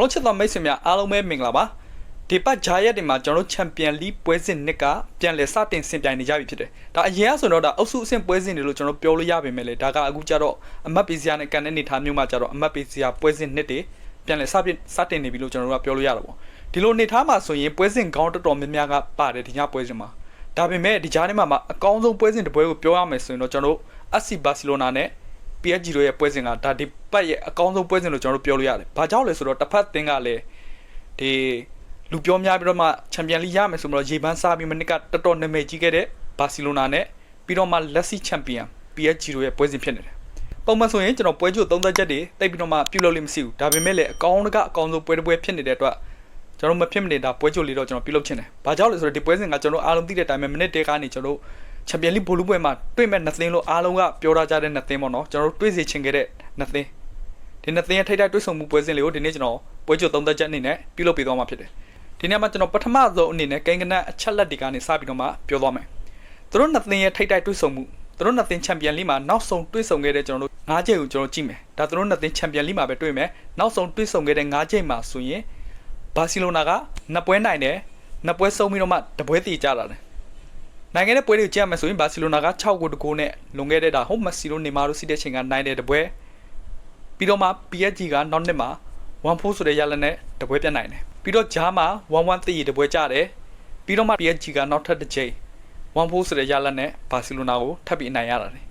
ဘောလုံးချစ်တော်မိတ်ဆွေများအားလုံးပဲမင်္ဂလာပါဒီပတ်ဂျာရက်တွေမှာကျွန်တော်တို့ချန်ပီယံလိပွဲစဉ်နှစ်ကပြန်လည်စတင်ဆင်ပြိုင်နေကြပြီဖြစ်တယ်ဒါအရင်ကဆိုတော့ဒါအုပ်စုအဆင့်ပွဲစဉ်တွေလို့ကျွန်တော်ပြောလို့ရပါမယ်လေဒါကအခုကျတော့အမတ်ပေးစရာနဲ့ကန်တဲ့နေထားမျိုးမှာကျတော့အမတ်ပေးစရာပွဲစဉ်နှစ်တွေပြန်လည်စပြစတင်နေပြီလို့ကျွန်တော်တို့ကပြောလို့ရတာပေါ့ဒီလိုနေထားမှာဆိုရင်ပွဲစဉ်ကောင်းတော်တော်များများကပါတယ်ဒီညပွဲစဉ်မှာဒါပေမဲ့ဒီကြားထဲမှာမှာအကောင်းဆုံးပွဲစဉ်တစ်ပွဲကိုပြောရမယ်ဆိုရင်တော့ကျွန်တော်တို့ AC Barcelona နဲ့ PSG တို့ရဲ့ပွဲစဉ်ကဒါဒီပတ်ရဲ့အကောင်းဆုံးပွဲစဉ်လို့ကျွန်တော်တို့ပြောလို့ရတယ်။ဘာကြောင့်လဲဆိုတော့တစ်ဖက်သင်းကလည်းဒီလူပြောများပြီးတော့မှချန်ပီယံလိရမယ်ဆိုတော့ရေပန်းစားပြီးမနစ်ကတော်တော်နာမည်ကြီးခဲ့တဲ့ဘာစီလိုနာနဲ့ပြီးတော့မှလက်စီချန်ပီယံ PSG တို့ရဲ့ပွဲစဉ်ဖြစ်နေတယ်။ပုံမှန်ဆိုရင်ကျွန်တော်ပွဲကြိုသုံးသက်ချက်တွေတိတ်ပြီးတော့မှပြုလုပ်လို့မရှိဘူး။ဒါပေမဲ့လည်းအကောင်းတကအကောင်းဆုံးပွဲတစ်ပွဲဖြစ်နေတဲ့အတွက်ကျွန်တော်မဖြစ်မနေတာပွဲကြိုလေးတော့ကျွန်တော်ပြုလုပ်ချင်တယ်။ဘာကြောင့်လဲဆိုတော့ဒီပွဲစဉ်ကကျွန်တော်အားလုံးသိတဲ့အတိုင်းပဲမိနစ်တဲကနေကျွန်တော် ချန်ပီယံလိဘောလုံးပွဲမှာတွေ့မဲ့နှစ်သင်းလို့အားလုံးကပြောထားကြတဲ့နှစ်သင်းပေါ့နော်ကျွန်တော်တို့တွေ့စေချင်ခဲ့တဲ့နှစ်သင်းဒီနှစ်သင်းရဲ့ထိပ်တိုက်တွေ့ဆုံမှုပွဲစဉ်လေးကိုဒီနေ့ကျွန်တော်ပွဲကြိုသုံးသက်ချက်အနေနဲ့ပြုလုပ်ပေးသွားမှာဖြစ်တယ်ဒီနေ့မှာကျွန်တော်ပထမဆုံးအနေနဲ့ကိန်းကနက်အချက်လက်တွေကနေစပြီးတော့မှပြောသွားမယ်သူတို့နှစ်သင်းရဲ့ထိပ်တိုက်တွေ့ဆုံမှုသူတို့နှစ်သင်းချန်ပီယံလိမှာနောက်ဆုံးတွေ့ဆုံခဲ့တဲ့ကျွန်တော်တို့၅ချိန်ကိုကျွန်တော်ကြည့်မယ်ဒါသူတို့နှစ်သင်းချန်ပီယံလိမှာပဲတွေ့မယ်နောက်ဆုံးတွေ့ဆုံခဲ့တဲ့၅ချိန်မှာဆိုရင်ဘာစီလိုနာကနှစ်ပွဲနိုင်တယ်နှစ်ပွဲဆုံးပြီးတော့မှတပွဲတည်ကြတာတယ် နိုင်ငံရဲ့ပွဲတွေကိုကြည့်ရမယ်ဆိုရင်ဘာစီလိုနာက6ဂိုးတဂိုးနဲ့လွန်ခဲ့တဲ့ဒါဟုတ်မက်ဆီလိုနေမာတို့စီးတဲ့ချိန်ကနိုင်တဲ့တပွဲပြီးတော့မှ PSG ကနောက်နှစ်မှာ1-4ဆိုတဲ့ရလနဲ့တပွဲပြတ်နိုင်တယ်ပြီးတော့ဂျားမှာ1-1တည်တပွဲကြတယ်ပြီးတော့မှ PSG ကနောက်ထပ်တစ်ချိန်1-4ဆိုတဲ့ရလနဲ့ဘာစီလိုနာကိုထပ်ပြီးအနိုင်ရတာတယ်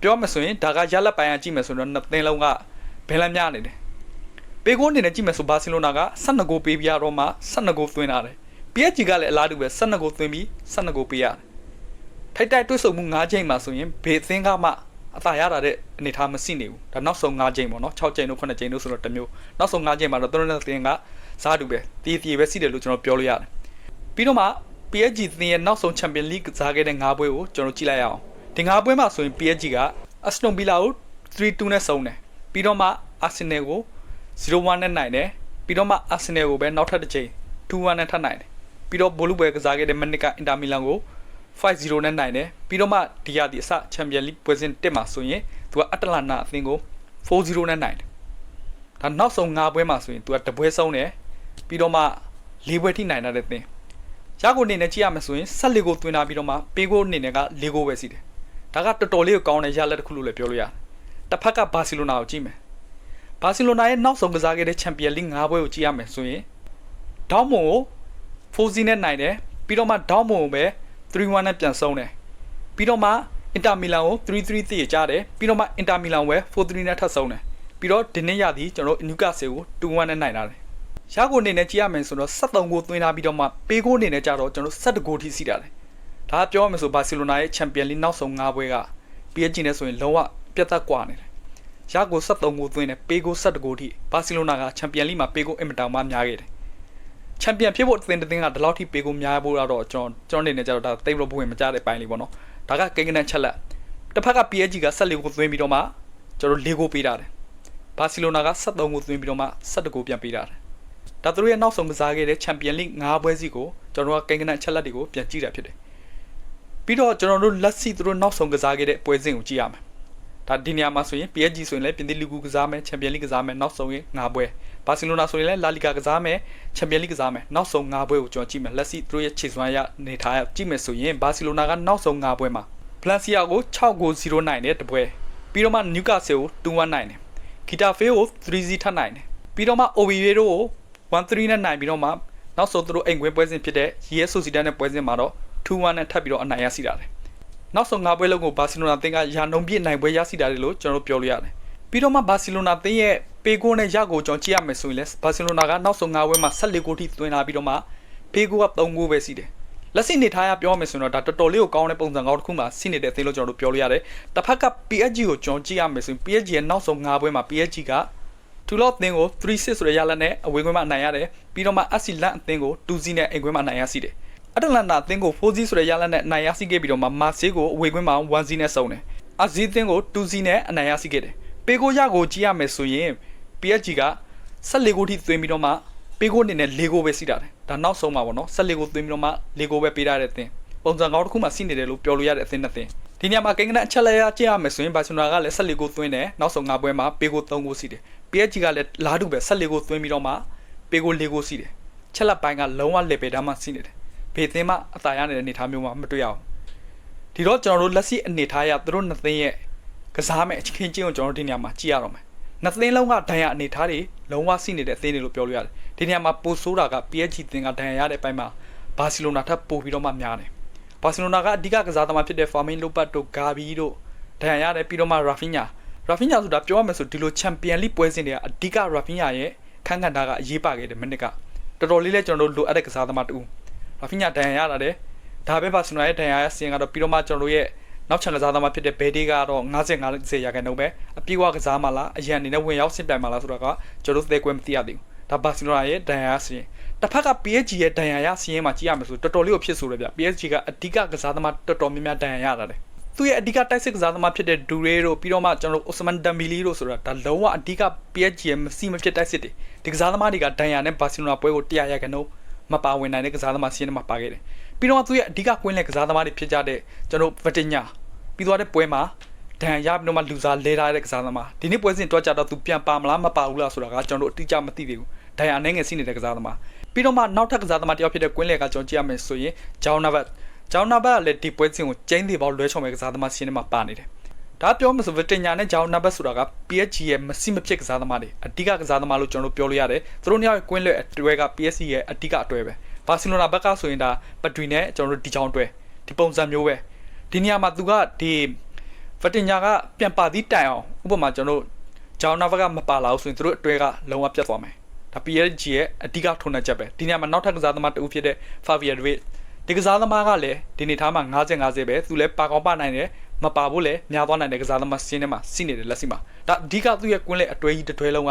ပြောမှဆိုရင်ဒါကရလက်ပိုင်းအကြည့်မယ်ဆိုတော့နှစ်သင်းလုံးကဘယ်လမ်းများနေတယ်ပေကိုအနေနဲ့ကြည့်မယ်ဆိုဘာစီလိုနာက12ဂိုးပေးပြရတော့မှ12ဂိုးသွင်းလာတယ် PSG ကလည်းအလားတူပဲ12ဂိုးသွင်းပြီး12ဂိုးပေးရတယ်ထိုက်တိုက်တွဲဆုံမှု9ချိန်မှာဆိုရင်ဘေသင်းကမှအသာရတာတဲ့အနေထားမရှိနေဘူးဒါနောက်ဆုံး9ချိန်ပေါ့နော်6ချိန်တို့9ချိန်တို့ဆိုတော့တမျိုးနောက်ဆုံး9ချိန်မှာတော့သူတို့နဲ့တင်ကစားတူပဲတည်တည်ပဲစီးတယ်လို့ကျွန်တော်ပြောလို့ရတယ်ပြီးတော့မှ PSG တင်ရဲ့နောက်ဆုံး Champions League ကစားခဲ့တဲ့9ပွဲကိုကျွန်တော်ကြည့်လိုက်ရအောင်ဒီ9ပွဲမှာဆိုရင် PSG က Aston Villa ကို3-2နဲ့ဆုံးတယ်ပြီးတော့မှ Arsenal ကို0-1နဲ့နိုင်တယ်ပြီးတော့မှ Arsenal ကိုပဲနောက်ထပ်တစ်ချိန်2-1နဲ့ထပ်နိုင်တယ် ပြီးတော့ဘိုလူပွဲကစားခဲ့တဲ့မနစ်ကအင်တာမီလန်ကို5-0နဲ့နိုင်တယ်ပြီးတော့မှဒီရဒီအစချန်ပီယံလိပွဲစဉ်တက်မှာဆိုရင်သူကအတ္တလန္နာအသင်းကို4-0နဲ့နိုင်တယ်ဒါနောက်ဆုံး၅ပွဲမှာဆိုရင်သူကတပွဲဆုံးတယ်ပြီးတော့မှ၄ပွဲထိနိုင်တာတဲ့သင်းရကိုအနေနဲ့ကြည့်ရမယ်ဆိုရင်14ကိုသွင်းလာပြီးတော့မှပေးကိုအနေနဲ့က၄ကိုပဲစီတယ်ဒါကတော်တော်လေးကိုကောင်းတဲ့ရလက်တစ်ခုလို့လည်းပြောလို့ရတယ်တစ်ဖက်ကဘာစီလိုနာကိုကြည့်မယ်ဘာစီလိုနာရဲ့နောက်ဆုံးကစားခဲ့တဲ့ချန်ပီယံလိ၅ပွဲကိုကြည့်ရမယ်ဆိုရင်ဒေါမွန်ကို 4-0နဲ့နိုင်တယ်ပြီးတော့မှဒေါမွန်ကိုပဲ3-1နဲ့ပြန်ဆုံးတယ်ပြီးတော့မှအင်တာမီလန်ကို3-3သိရကြတယ်ပြီးတော့မှအင်တာမီလန်ကို4-3နဲ့ထပ်ဆုံးတယ်ပြီးတော့ဒီနေ့ရသည်ကျွန်တော်တို့နျူကာဆယ်ကို2-1နဲ့နိုင်တာတယ်ရကိုအနေနဲ့ကြည့်ရမယ်ဆိုတော့73ကိုသွင်းလာပြီးတော့မှပေးကိုအနေနဲ့ကြတော့ကျွန်တော်17ဂိုးထိစီးတာတယ်ဒါကပြောရမယ်ဆိုဘာစီလိုနာရဲ့ချန်ပီယံလိနောက်ဆုံး၅ပွဲက PSG နဲ့ဆိုရင်လုံးဝပြတ်သက်ကွာနေတယ်ရကို73ကိုသွင်းတယ်ပေးကို17ဂိုးထိဘာစီလိုနာကချန်ပီယံလိမှာပေးကိုအင်မတန်မှများခဲ့တယ် ချန်ပီယံဖြစ်ဖို့အသင်းတစ်သင်းကဒီလောက်ထိပေးကိုများဖို့တော့ကျွန်တော်ကျွန်တော်အနေနဲ့ကြတော့ဒါသိပ်လို့ဘဝင်မကြတဲ့ပိုင်းလေးပေါ့နော်ဒါကကိန်းကနန်းချက်လက်တစ်ဖက်က PSG က14ကိုသွင်းပြီးတော့မှကျွန်တော်၄ကိုပေးတာတယ်ဘာစီလိုနာက73ကိုသွင်းပြီးတော့မှ17ကိုပြန်ပေးတာတယ်ဒါသူတို့ရဲ့နောက်ဆုံးကစားခဲ့တဲ့ချန်ပီယံလိ5ပွဲစီကိုကျွန်တော်ကကိန်းကနန်းချက်လက်တွေကိုပြန်ကြည့်တာဖြစ်တယ်ပြီးတော့ကျွန်တော်တို့လက်စီသူတို့နောက်ဆုံးကစားခဲ့တဲ့ပွဲစဉ်ကိုကြည့်ရမယ် ဒါဒီနေရာမှာဆိုရင် PSG ဆိုရင်လည်းပြင်သစ်လီဂူကစားမယ်ချန်ပီယံလိကစားမယ်နောက်ဆုံးရင်5ပွဲဘာစီလိုနာဆိုရင်လည်းလာလီဂါကစားမယ်ချန်ပီယံလိကစားမယ်နောက်ဆုံး5ပွဲကိုကျွန်တော်ကြည့်မယ်လက်စီသူတို့ရဲ့ခြေစွမ်းရနေထားကြည့်မယ်ဆိုရင်ဘာစီလိုနာကနောက်ဆုံး5ပွဲမှာဗလန်စီယာကို6ကို0နိုင်တဲ့တပွဲပြီးတော့မှနျူကာဆယ်ကို2-1နိုင်တယ်ဂီတာဖေးကို3-0ထပ်နိုင်တယ်ပြီးတော့မှ OVA တို့ကို1-3နဲ့နိုင်ပြီးတော့မှနောက်ဆုံးသူတို့အိမ်ခွင်းပွဲစဉ်ဖြစ်တဲ့ Real Sociedad နဲ့ပွဲစဉ်မှာတော့2-1နဲ့ထပ်ပြီးတော့အနိုင်ရရှိတာတယ် နောက်ဆုံး၅ပွဲလုံးကိုဘာစီလိုနာတင်းကရာနှုံပြည့်နိုင်ပွဲရရှိတာတယ်လို့ကျွန်တော်တို့ပြောလို့ရတယ်ပြီးတော့မှဘာစီလိုနာတင်းရဲ့ပေကိုနဲ့ရကိုကျွန်တော်ကြည့်ရမယ်ဆိုရင်လည်းဘာစီလိုနာကနောက်ဆုံး၅ပွဲမှာ14ဂိုးထိသွင်းလာပြီးတော့မှပေကိုက3ဂိုးပဲရှိတယ်လက်ရှိနေထားရပြောရမယ်ဆိုတော့ဒါတော်တော်လေးကိုကောင်းတဲ့ပုံစံကောင်းတစ်ခုမှရှိနေတဲ့အသေးလို့ကျွန်တော်တို့ပြောလို့ရတယ်တစ်ဖက်က PSG ကိုကျွန်တော်ကြည့်ရမယ်ဆိုရင် PSG ရဲ့နောက်ဆုံး၅ပွဲမှာ PSG ကတူလော့အသင်းကို3-6ဆိုတဲ့ရလနဲ့အဝေးကွင်းမှာအနိုင်ရတယ်ပြီးတော့မှ AC လန်အသင်းကို2-0နဲ့အိမ်ကွင်းမှာအနိုင်ရရှိတယ် အတလန်တာအသင်းကို4-0ဆိုတဲ့ရလနဲ့အနိုင်ရရှိခဲ့ပြီးတော့မှမာဆေးကိုအဝေးကွင်းမှာ1-0နဲ့ဆုံးတယ်အာဇီအသင်းကို2-0နဲ့အနိုင်ရရှိခဲ့တယ်ပေကိုရကိုကြည့်ရမယ်ဆိုရင် PSG က14ဂိုးထိသွင်းပြီးတော့မှပေကိုအနေနဲ့၄ဂိုးပဲစီးတာတယ်ဒါနောက်ဆုံးမှာပေါ့နော်14ဂိုးသွင်းပြီးတော့မှ၄ဂိုးပဲပေးထားတဲ့အသင်းပုံစံကောင်းတစ်ခုမှစီးနေတယ်လို့ပြောလို့ရတဲ့အသင်းနှစ်သင်းဒီညမှာကိန်းကနအချက်လက်ရကြည့်ရမယ်ဆိုရင်ဘာစီလိုနာကလည်း14ဂိုးသွင်းတယ်နောက်ဆုံး၅ပွဲမှာပေကို3ဂိုးစီးတယ် PSG ကလည်းလာတူပဲ14ကိုသွင်းပြီးတော့မှပေကို4ကိုစီးတယ်ချက်လက်ပိုင်းကလုံးဝလက်ပေတမ်းမှစီးနေတယ် ဘေသင်းမှအသာရနေတဲ့အနေအထားမျိုးမှမတွေ့ရအောင်ဒီတော့ကျွန်တော်တို့လက်ရှိအနေအထားအရသူတို့နှစ်သင်းရဲ့ကစားမဲ့အချင်းချင်းကိုကျွန်တော်တို့ဒီနေရာမှာကြည့်ရတော့မယ်နှစ်သင်းလုံးကဒဏ်ရာအနေအထားတွေလုံးဝစီးနေတဲ့အသင်းတွေလို့ပြောလို့ရတယ်ဒီနေရာမှာပိုဆိုးတာက PSG သင်းကဒဏ်ရာရတဲ့ဘက်မှာဘာစီလိုနာထပ်ပို့ပြီးတော့မှများတယ်ဘာစီလိုနာကအဓိကကစားသမားဖြစ်တဲ့ Fermin Lopez တို့ Gavi တို့ဒဏ်ရာရတယ်ပြီးတော့မှ Rafinha Rafinha ဆိုတာပြောရမယ်ဆိုဒီလို Champion League ပွဲစဉ်တွေကအဓိက Rafinha ရဲ့ခန်းခန့်တာကအရေးပါခဲ့တယ်မိနစ်ကတော်တော်လေးလဲကျွန်တော်တို့လိုအပ်တဲ့ကစားသမားတူ Rafinha ဒဏ်ရာရတာတယ်ဒါပဲဘာစီလိုနာရဲ့ဒဏ်ရာရစီရင်ကတော့ပြီးတော့မှကျွန်တော်တို့ရဲ့နောက်ချန်ကစားသမားဖြစ်တဲ့ဘဲဒေးကတော့55ရာခိုင်နှုန်းပဲအပြေးဝကစားမှလားအရန်အနေနဲ့ဝင်ရောက်စစ်ပြိုင်မှလားဆိုတော့ကကျွန်တော်တို့သဲကွဲမသိရသေးဘူးဒါဘာစီလိုနာရဲ့ဒဏ်ရာရစီရင်တစ်ဖက်က PSG ရဲ့ဒဏ်ရာရစီရင်မှာကြည့်ရမယ်ဆိုတော်တော်လေးကိုဖြစ်ဆိုတယ်ဗျ PSG ကအဓိကကစားသမားတော်တော်များများဒဏ်ရာရတာတယ်သူ့ရဲ့အဓိကတိုက်စစ်ကစားသမားဖြစ်တဲ့ဒူရေတို့ပြီးတော့မှကျွန်တော်တို့အိုစမန်ဒမ်ဘီလီတို့ဆိုတာဒါလုံးဝအဓိက PSG ရဲ့မစီမဖြစ်တိုက်စစ်တွေဒီကစားသမားတွေကဒဏ်ရာနဲ့ဘာစီလိုနာပွဲကိုတရားရခဏ မပါဝင်နိုင်တဲ့ကစားသမားစီးရင်မှာပါခဲ့တယ်ပြီးတော့သူ့ရဲ့အဓိကကွင်းလက်ကစားသမားတွေဖြစ်ကြတဲ့ကျွန်တော်ဗတင်ညာပြီးသွားတဲ့ပွဲမှာဒဏ်ရာပြီးတော့မှလူစားလဲထားတဲ့ကစားသမားဒီနေ့ပွဲစဉ်တွက်ကြတော့သူပြန်ပါမလားမပါဘူးလားဆိုတာကကျွန်တော်တို့အတိအကျမသိသေးဘူးဒဏ်ရာအနေငယ်စီးနေတဲ့ကစားသမားပြီးတော့မှနောက်ထပ်ကစားသမားတယောက်ဖြစ်တဲ့ကွင်းလက်ကကျွန်တော်ကြည့်ရမယ်ဆိုရင်ဂျောင်းနာဘတ်ဂျောင်းနာဘတ်ကလည်းဒီပွဲစဉ်ကိုကျင်းသေးပေါလွဲချော်မဲ့ကစားသမားစီးနေမှာပါနေတယ် ဒါပြောမှဆိုဗတင်ညာနဲ့ဂျောင်းနာဘတ်ဆိုတာက PSG ရဲ့မစီမဖြစ်ကစားသမားတွေအဓိကကစားသမားလို့ကျွန်တော်တို့ပြောလို့ရတယ်သူတို့နှစ်ယောက်ကွင်းလက်အတွဲက PSG ရဲ့အဓိကအတွဲပဲဘာစီလိုနာဘက်ကဆိုရင်ဒါပထရီနဲ့ကျွန်တော်တို့ဒီချောင်းတွဲဒီပုံစံမျိုးပဲဒီနေရာမှာသူကဒီဖတင်ညာကပြန်ပါသည့်တိုင်အောင်ဥပမာကျွန်တော်တို့ဂျောင်းနာဘက်ကမပါလာဘူးဆိုရင်သူတို့အတွဲကလုံးဝပြတ်သွားမယ်ဒါ PSG ရဲ့အဓိကထုံးနှက်ချက်ပဲဒီနေရာမှာနောက်ထပ်ကစားသမားတဦးဖြစ်တဲ့ Fabian Ruiz ဒီကစားသမားကလည်းဒီနေသားမှာ50 50ပဲသူလည်းပါကောင်းပါနိုင်တယ် မပါဘူးလည်းများသွားနိုင်တဲ့ကစားသမားစင်းထဲမှာစီးနေတယ်လက်စီမှာဒါအဓိကသူ့ရဲ့ကွင်းလက်အတွဲကြီးတစ်တွဲလုံးက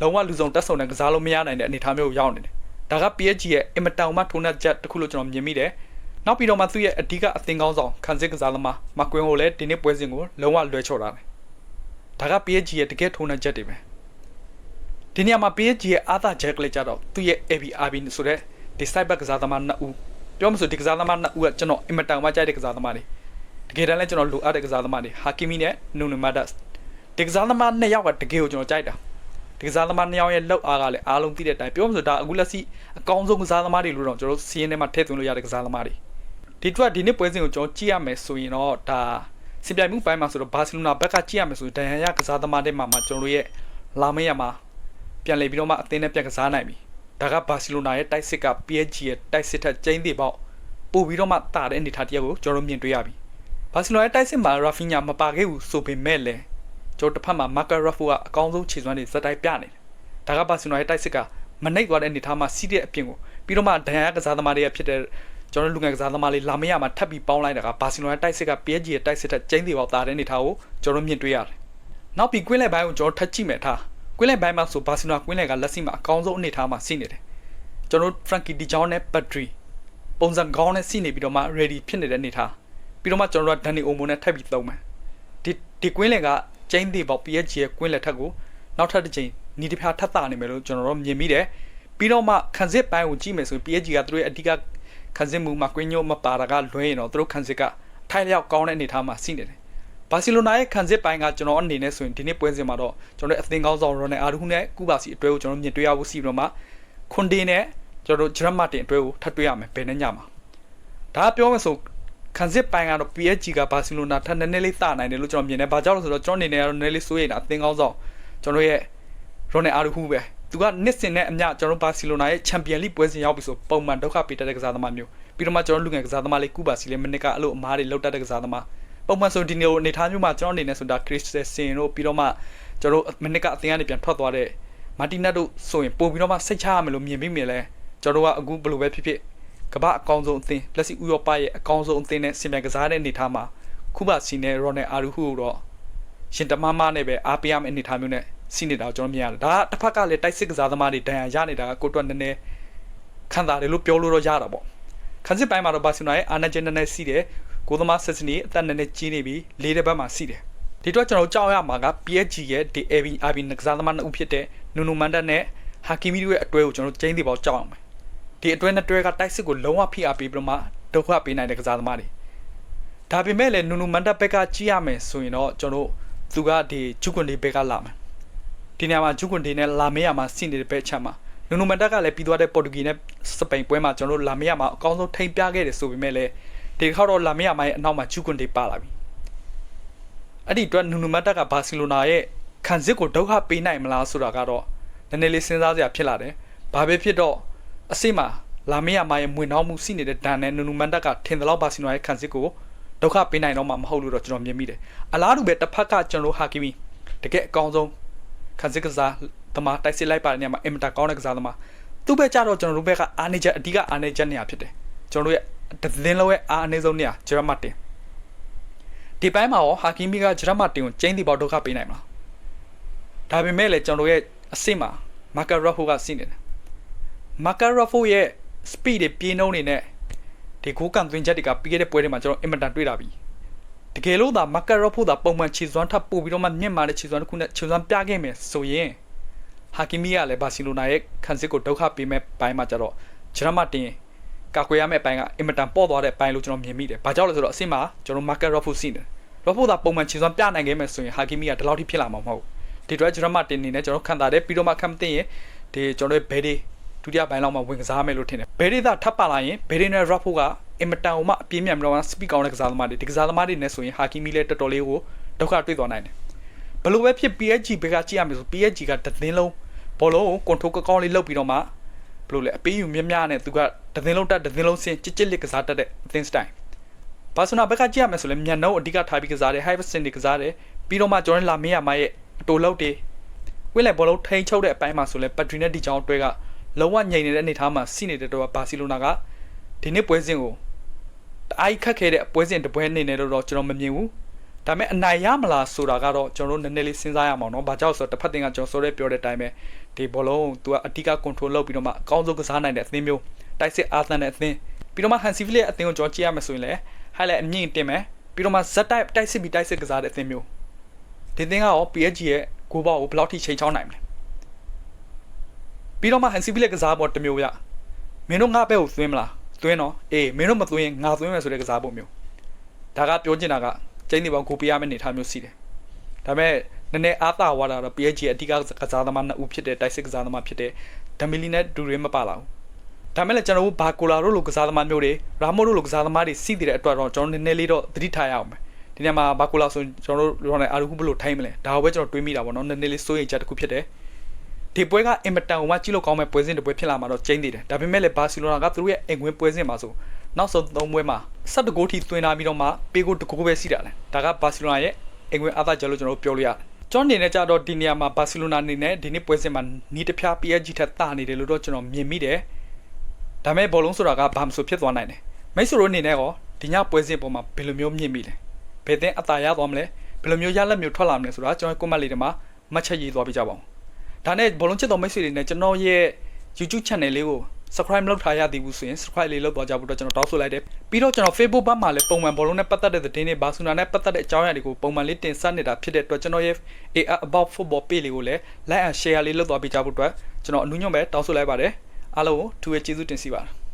လုံးဝလူစုံတက်ဆုံတဲ့ကစားလို့မရနိုင်တဲ့အနေအထားမျိုးရောက်နေတယ်ဒါက PSG ရဲ့အင်မတန်မှထိုးနှက်ချက်တစ်ခုလို့ကျွန်တော်မြင်မိတယ်။နောက်ပြီးတော့မှသူ့ရဲ့အဓိကအသင်းကောင်းဆောင်ခန်းစစ်ကစားသမားမကွင်းကိုလည်းဒီနေ့ပွဲစဉ်ကိုလုံးဝလွှဲချော်တာတယ်။ဒါက PSG ရဲ့တကယ်ထိုးနှက်ချက်တွေပဲ။ဒီနေရာမှာ PSG ရဲ့အာသာချက်ကလေးကြတော့သူ့ရဲ့ ABRB ဆိုတဲ့ဒီ side back ကစားသမားနှစ်ဦးပြောမှဆိုဒီကစားသမားနှစ်ဦးကကျွန်တော်အင်မတန်မှကြိုက်တဲ့ကစားသမားတွေတ ကယ်တမ်းလည်းကျွန်တော်လိုအပ်တဲ့ကစားသမားတွေဟာကီမီနဲ့နူနူမတ်ဒတ်ဒီကစားသမားနှစ်ယောက်ကတကယ်ကိုကျွန်တော်ကြိုက်တာဒီကစားသမားနှစ်ယောက်ရဲ့လောက်အားကလည်းအားလုံးသိတဲ့အတိုင်းပြောမှဆိုဒါအခုလက်ရှိအကောင်းဆုံးကစားသမားတွေလို့တော့ကျွန်တော်စီးရင်ထဲမှာထည့်သွင်းလို့ရတဲ့ကစားသမားတွေဒီအတွက်ဒီနေ့ပွဲစဉ်ကိုကျွန်တော်ကြည့်ရမယ်ဆိုရင်တော့ဒါစင်ပြိုင်မှုပိုင်းမှာဆိုတော့ဘာစီလိုနာဘက်ကကြည့်ရမယ်ဆိုဒန်ရန်ရကစားသမားတွေမှာမှကျွန်တော်တို့ရဲ့လာမရမှာပြန်လည်ပြီးတော့မှအသင်းနဲ့ပြန်ကစားနိုင်ပြီဒါကဘာစီလိုနာရဲ့တိုက်စစ်က PSG ရဲ့တိုက်စစ်ထက်ကျင်းသေးပေါ့ပို့ပြီးတော့မှတာတဲ့အနေထားတယောက်ကိုကျွန်တော်တို့မြင်တွေ့ရပြီ ဘာစီလိုနာရဲ့တိုက်စစ်မှာရာဖီညာမပါခဲ့ဘူးဆိုပေမဲ့လည်းကျွန်တော်တစ်ဖက်မှာမာကာရာဖိုကအကောင်းဆုံးခြေစွမ်းတွေဇက်တိုက်ပြနေတယ်ဒါကဘာစီလိုနာရဲ့တိုက်စစ်ကမနှိပ်သွားတဲ့အနေထားမှာစီးတဲ့အပြင်ကိုပြီးတော့မှဒန်ယာကစားသမားတွေကဖြစ်တဲ့ကျွန်တော်လူငယ်ကစားသမားလေးလာမရမှာထပ်ပြီးပေါင်းလိုက်တာကဘာစီလိုနာတိုက်စစ်က PSG ရဲ့တိုက်စစ်ထက်ကျင်းသေးပေါတာတဲ့အနေထားကိုကျွန်တော်မြင်တွေ့ရတယ်နောက်ပြီးကွင်းလက်ပိုင်းကိုကျွန်တော်ထပ်ကြည့်မယ်ထားကွင်းလက်ပိုင်းမှာဆိုဘာစီလိုနာကွင်းလက် ကလက်စီမှာအကောင်းဆုံးအနေထားမှာစီးနေတယ်ကျွန်တော် Frankie De Jong နဲ့ Battery ပုံစံကောင်းနဲ့စီးနေပြီးတော့မှ ready ဖြစ်နေတဲ့အနေထား ပြီးတော့မှကျွန်တော်က Danny Olmo နဲ့ထပ်ပြီးသုံးမယ်ဒီဒီကွင်းလက်ကကျင်းသေးပေါ PSG ရဲ့ကွင်းလက်ထက်ကိုနောက်ထပ်တစ်ချိန်နီးတစ်ဖျားထပ်တာနေမယ်လို့ကျွန်တော်တို့မြင်မိတယ်ပြီးတော့မှခံစစ်ပိုင်းကိုကြည့်မယ်ဆိုရင် PSG ကသူတို့ရဲ့အဓိကခံစစ်မှုမှာကွင်းညို့မပါတာကလွှဲရင်တော့သူတို့ခံစစ်ကထိုင်လျောက်ကောင်းတဲ့အနေအထားမှာစီးနေတယ်ဘာစီလိုနာရဲ့ခံစစ်ပိုင်းကကျွန်တော်အနေနဲ့ဆိုရင်ဒီနေ့ပွဲစဉ်မှာတော့ကျွန်တော်အသင်းကောင်းဆောင်ရိုနယ်အာရူနဲ့ကုဘာစီအတွဲကိုကျွန်တော်မြင်တွေ့ရဖို့စီပြီးတော့မှခွန်ဒီနဲ့ကျွန်တော်ဂျရမတ်တင်အတွဲကိုထပ်တွေ့ရမယ်ဘယ်နဲ့ညမှာဒါပြောမယ်ဆို ခံစစ်ပိုင်းကတော့ PSG ကဘာစီလိုနာထပ်နည်းနည်းလေးတာနိုင်တယ်လို့ကျွန်တော်မြင်တယ်။ဘာကြောင့်လဲဆိုတော့ကျွန်တော်အနေနဲ့ကတော့နည်းနည်းလေးစိုးရိမ်တာအသင်းကောင်းဆောင်ကျွန်တော်ရဲ့ရိုနယ်အာရူဟူပဲ။သူကနှစ်စင်နဲ့အမျှကျွန်တော်ဘာစီလိုနာရဲ့ချန်ပီယံလိပွဲစဉ်ရောက်ပြီဆိုပုံမှန်ဒုက္ခပေးတတ်တဲ့ကစားသမားမျိုး။ပြီးတော့မှကျွန်တော်လူငယ်ကစားသမားလေးကုဘာစီလေးမနစ်ကအဲ့လိုအမားတွေလောက်တတ်တဲ့ကစားသမား။ပုံမှန်ဆိုဒီနေအနေထားမျိုးမှာကျွန်တော်အနေနဲ့ဆိုတာခရစ်စတယ်စင်တို့ပြီးတော့မှကျွန်တော်မနစ်ကအသင်းကနေပြန်ထွက်သွားတဲ့မာတီနက်တို့ဆိုရင်ပို့ပြီးတော့မှစိတ်ချရမယ်လို့မြင်ပြီးမြင်လဲကျွန်တော်ကအခုဘယ်လိုပဲဖြစ်ဖြစ် ကမ္ဘာအကောင်ဆုံးအသင်းလက်ရှိဥရောပရဲ့အကောင်ဆုံးအသင်းနဲ့စင်ပြကစားတဲ့အနေထားမှာခုဘစီနဲ့ရော်နယ်အာရူဟူတော့ရှင်တမမနဲ့ပဲအားပေးရမယ့်အနေထားမျိုးနဲ့စီနေတာကိုကျွန်တော်မြင်ရတယ်ဒါကတစ်ဖက်ကလည်းတိုက်စစ်ကစားသမားတွေဒဏ်ရာရနေတာကကိုတွက်နည်းနည်းခံစားတယ်လို့ပြောလို့တော့ရတာပေါ့ခန်းစစ်ပိုင်းမှာတော့ဘာစီနိုရဲ့အာနာဂျန်နနဲ့စီတယ်ကိုသမားဆက်စနီအသက်နည်းနည်းကြီးနေပြီလေးတဲ့ဘက်မှာစီတယ်ဒီတော့ကျွန်တော်ကြောက်ရမှာက PSG ရဲ့ဒီ AB RB ကစားသမားနှစ်ဦးဖြစ်တဲ့နူနူမန်ဒတ်နဲ့ဟာကီမီတို့ရဲ့အတွဲကိုကျွန်တော်ကျင်းသေးပေါကြောက်အောင်မယ် ဒီအတွဲနဲ့တွဲကတိုက်စစ်ကိုလုံးဝဖိအားပေးပြီးတော့မှဒုက္ခပေးနိုင်တဲ့ကစားသမားတွေဒါပေမဲ့လည်းနူနူမန်ဒတ်ဘက်ကကြည့်ရမယ်ဆိုရင်တော့ကျွန်တော်သူကဒီဂျုကွန်ဒီဘက်ကလာမယ်ဒီနေရာမှာဂျူကွန်ဒေနဲ့လာမေးယာမှာစီနေတဲ့ဘက်ချက်မှာနူနိုမန်တက်ကလည်းပြီးသွားတဲ့ပေါ်တူဂီနဲ့စပိန်ပွဲမှာကျွန်တော်တို့လာမေးယာမှာအကောင်းဆုံးထိန်ပြခဲ့တယ်ဆိုပေမဲ့လည်းဒီခေါက်တော့လာမေးယာမှာရဲ့အနောက်မှာဂျူကွန်ဒေပါလာပြီအဲ့ဒီအတွက်နူနိုမန်တက်ကဘာစီလိုနာရဲ့ခံစစ်ကိုဒုက္ခပေးနိုင်မလားဆိုတာကတော့နည်းနည်းလေးစဉ်းစားစရာဖြစ်လာတယ်ဘာပဲဖြစ်တော့ အစိမလာမေးယာမှာရဲ့မွေနှောင်းမှုစီနေတဲ့ဒဏ်နဲ့နူနိုမန်တက်ကထင်သလောက်ဘာစီလိုနာရဲ့ခံစစ်ကိုဒုက္ခပေးနိုင်တော့မှမဟုတ်လို့တော့ကျွန်တော်မြင်မိတယ်အလားတူပဲတစ်ဖက်ကကျွန်တော်ဟာကီမီတကယ်အကောင်းဆုံးခံစစ်ကစားသမားတိုက်စစ်လိုက်ပါတဲ့နေရာမှာအင်မတန်ကောင်းတဲ့ကစားသမားသူ့ဘက်ကျတော့ကျွန်တော်တို့ဘက်ကအားနေချက်အဓိကအားနေချက်နေရာဖြစ်တယ်ကျွန်တော်တို့ရဲ့သင်းလုံးရဲ့အားအနည်းဆုံးနေရာဂျရမတ်တင်ဒီပိုင်းမှာရောဟာကီမီကဂျရမတ်တင်ကိုကျင်းတီပေါဒုက္ခပေးနိုင်မလားဒါပေမဲ့လည်းကျွန်တော်တို့ရဲ့အဆင့်မှာမာကာရာဖိုကစီးနေတယ် မာကာရာဖိုရဲ့ speed တွေပြေးနှုံးနေနဲ့ဒီကိုကန်သွင်းချက်တွေကပြီးခဲ့တဲ့ပွဲတွေမှာကျွန်တော်အင်မတန်တွေ့တာပြီတကယ်လို့သာမကရော့ဖို့သာပုံမှန်ခြေစွမ်းထပ်ပို့ပြီးတော့မှမြင့်မာတဲ့ခြေစွမ်းတစ်ခုနဲ့ခြေစွမ်းပြခဲ့မယ်ဆိုရင်ဟာကီမီကလည်းဘာစီလိုနာရဲ့ခံစစ်ကိုဒုက္ခပေးမဲ့ဘိုင်းမှာကျတော့ဂျရမတင်ကာကွယ်ရမယ့်ဘိုင်းကအင်မတန်ပေါ့သွားတဲ့ဘိုင်းလို့ကျွန်တော်မြင်မိတယ်။ဘာကြောင့်လဲဆိုတော့အစ်စ်မှာကျွန်တော်မကရော့ဖို့စီးတယ်။ရော့ဖို့သာပုံမှန်ခြေစွမ်းပြနိုင်ခဲ့မယ်ဆိုရင်ဟာကီမီကဒီလောက်ထိဖြစ်လာမှာမဟုတ်ဘူး။ဒီတော့ဂျရမတင်နေနဲ့ကျွန်တော်ခံတာတယ်ပြီးတော့မှခံမသိရင်ဒီကျွန်တော်ရဲ့ဘဲဒီ ဒုတိယဘိုင်းလောက်မှဝင်ကစားမယ်လို့ထင်တယ်။ဘဲဒီသာထပ်ပါလာရင်ဘဲဒီနဲ့ရော့ဖို့ကအင်မတန်ဟိုမှအပြင်းမြန်ပြီးတော့စပီကောင်းတဲ့ကစားသမားတွေဒီကစားသမားတွေနဲ့ဆိုရင်ဟာကီမီလည်းတော်တော်လေးကိုဒုက္ခတွေ့သွားနိုင်တယ်ဘယ်လိုပဲဖြစ် PSG ဘက်ကကြည့်ရမယ်ဆို PSG ကတသင်းလုံးဘောလုံးကိုကွန်ထရိုးကောင်းလေးလုပ်ပြီးတော့မှဘယ်လိုလဲအပေးယူမြများများနဲ့သူကတသင်းလုံးတက်တသင်းလုံးဆင်းကြစ်ကြစ်လစ်ကစားတတ်တဲ့အသင်းစတိုင်ဘာစနာဘက်ကကြည့်ရမယ်ဆိုလည်းမြန်နှုံးအဓိကထားပြီးကစားတယ် high percent တွေကစားတယ်ပြီးတော့မှကျွန်တော်လာမေးရမရဲ့အတိုလောက်တွေဝိလိုက်ဘောလုံးထိန်ချုပ်တဲ့အပိုင်းမှာဆိုလဲပတ်ထရီနဲ့ဒီချောင်းအတွဲက လုံးဝငြိမ်နေတဲ့အနေအထားမှာစီနေတဲ့တော့ဘာစီလိုနာကဒီနေ့ပွဲစဉ်ကိုတအားခက်ခဲတဲ့ပွဲစဉ်တစ်ပွဲအနေနဲ့တော့ကျွန်တော်မမြင်ဘူးဒါပေမဲ့အနိုင်ရမလားဆိုတာကတော့ကျွန်တော်တို့နည်းနည်းလေးစဉ်းစားရမှာเนาะဘာကြောင့်ဆိုတော့တစ်ဖက်တင်ကကျွန်တော်ဆိုရဲပြောတဲ့အတိုင်းပဲဒီဘောလုံးကို तू ကအဓိက control လုပ်ပြီးတော့မှအကောင်းဆုံးကစားနိုင်တဲ့အသင်းမျိုးတိုက်စစ်အားသန်တဲ့အသင်းပြီးတော့မှ Hansi Flick ရဲ့အသင်းကိုကျွန်တော်ကြည့်ရမယ်ဆိုရင်လည်း highlight အမြင့်တင်မယ်ပြီးတော့မှ Z type တိုက်စစ်ပြီးတိုက်စစ်ကစားတဲ့အသင်းမျိုးဒီသင်းကရော PSG ရဲ့ဂိုးဘောက်ကိုဘယ်လောက်ထိချိန်ချောင်းနိုင်မလဲ ပြီးတော့မှ Hansi Flick ကစားပေါ်တစ်မျိုးရမင်းတို့ငါ့ဘက်ကိုသွင်းမလားသွင်းတော့အေးမင်းတို့မသွင်းရင်ငါသွင်းမယ်ဆိုတဲ့ကစားပုံမျိုးဒါကပြောချင်တာကကျင်းနေပေါင်းကိုပေးရမယ့်နေထားမျိုးရှိတယ်ဒါပေမဲ့နည်းနည်းအားသာဝါတာတော့ PSG အဓိကကစားသမားနှစ်ဦးဖြစ်တဲ့တိုက်စစ်ကစားသမားဖြစ်တဲ့ဒမီလီနဲ့ဒူရီမပါလာဘူးဒါမဲ့လည်းကျွန်တော်တို့ဘာကိုလာတို့လိုကစားသမားမျိုးတွေရာမိုတို့လိုကစားသမားတွေစီးတည်တဲ့အတွက်တော့ကျွန်တော်နည်းနည်းလေးတော့သတိထားရအောင်ပဲဒီနေ့မှာဘာကိုလာဆိုကျွန်တော်တို့ရောနယ်အာရူခုဘလို့ထိုင်းမလဲဒါပဲကျွန်တော်တွေးမိတာပေါ့နော်နည်းနည်းလေးစိုးရိမ်ချက်တစ်ခုဖြစ်တယ် ဒီပွဲကအင်မတန်ဟိုမှကြည့်လို့ကောင်းမဲ့ပွဲစဉ်တစ်ပွဲဖြစ်လာမှာတော့ကျင်းသေးတယ်ဒါပေမဲ့လည်းဘာစီလိုနာကသူတို့ရဲ့အိမ်ဝင်ပွဲစဉ်မှာဆိုနောက်ဆုံး၃ပွဲမှာ၁၁ဂိုးထိသွင်းလာပြီးတော့မှပေးဂိုးတစ်ဂိုးပဲစီးတာလဲဒါကဘာစီလိုနာရဲ့အိမ်ဝင်အားသာချက်လို့ကျွန်တော်တို့ပြောလို့ရတယ်ကျွန်တော်အနေနဲ့ကြတော့ဒီနေရာမှာဘာစီလိုနာအနေနဲ့ဒီနေ့ပွဲစဉ်မှာနီးတပြား PSG ထက်တာနေတယ်လို့တော့ကျွန်တော်မြင်မိတယ်ဒါပေမဲ့ဘောလုံးဆိုတာကဘာမှမဆိုဖြစ်သွားနိုင်တယ်မိတ်ဆွေတို့အနေနဲ့ရောဒီညပွဲစဉ်ပေါ်မှာဘယ်လိုမျိုးမြင်မိလဲဘယ်တဲ့အသာရသွားမလဲဘယ်လိုမျိုးရလက်မျိုးထွက်လာမလဲဆိုတာကျွန်တော် comment လေးတွေမှာမှတ်ချက်ရေးသွားပြကြပါဦး ဒါနဲ့ဘောလုံးချစ်တော်မိတ်ဆွေတွေနဲ့ကျွန်တော်ရဲ့ YouTube channel လေးကို subscribe လုပ်ထားရသည်ဘူးဆိုရင် subscribe လေးလုပ်သွားကြဖို့တော့ကျွန်တော်တောင်းဆိုလိုက်တယ်ပြီးတော့ကျွန်တော် Facebook ဘက်မှာလည်းပုံမှန်ဘောလုံးနဲ့ပတ်သက်တဲ့သတင်းတွေဘာဆူနာနဲ့ပတ်သက်တဲ့အကြောင်းအရာတွေကိုပုံမှန်လေးတင်ဆက်နေတာဖြစ်တဲ့အတွက်ကျွန်တော်ရဲ့ AR about football page လေးကိုလည်း like and share လေးလုပ်သွားပေးကြဖို့အတွက်ကျွန်တော်အနူးညွန့်ပဲတောင်းဆိုလိုက်ပါတယ်အားလုံးကိုထူးရဲ့ကျေးဇူးတင်စီပါတယ်